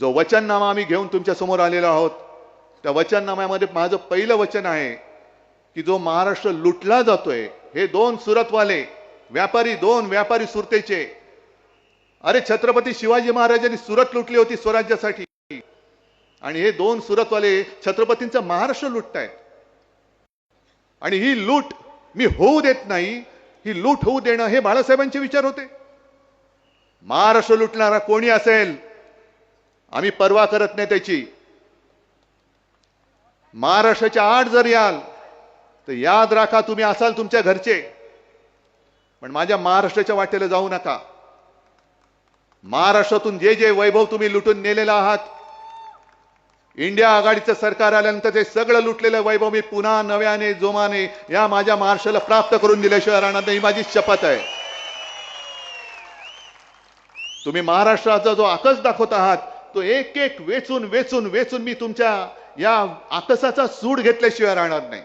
जो वचननामा आम्ही घेऊन तुमच्यासमोर आलेलो आहोत त्या वचननाम्यामध्ये माझं पहिलं वचन आहे की जो महाराष्ट्र लुटला जातोय हे दोन सुरतवाले व्यापारी दोन व्यापारी सुरतेचे. अरे छत्रपती शिवाजी महाराजांनी सुरत लुटली होती स्वराज्यासाठी. आणि हे दोन सुरतवाले छत्रपतींचा महाराष्ट्र लुटतायत. आणि ही लूट मी होऊ देत नाही ही लूट होऊ देणं हे बाळासाहेबांचे विचार होते. महाराष्ट्र लुटणारा कोणी असेल आम्ही परवा करत नाही त्याची. महाराष्ट्राच्या आठ जर याल तर याद राखा तुम्ही असाल तुमच्या घरचे. पण माझ्या महाराष्ट्राच्या वाटेला जाऊ नका. महाराष्ट्रातून जे जे वैभव तुम्ही लुटून नेलेला आहात इंडिया आघाडीचं सरकार आल्यानंतर ते सगळं लुटलेलं वैभव मी पुन्हा नव्याने जोमाने या माझ्या महाराष्ट्राला प्राप्त करून दिल्याशिवाय राहणार नाही. ही माझी शपथ आहे. तुम्ही महाराष्ट्राचा जो आकस दाखवत आहात तो एक एक वेचून वेचून वेचून मी तुमच्या या आकसाचा सूड घेतल्याशिवाय राहणार नाही.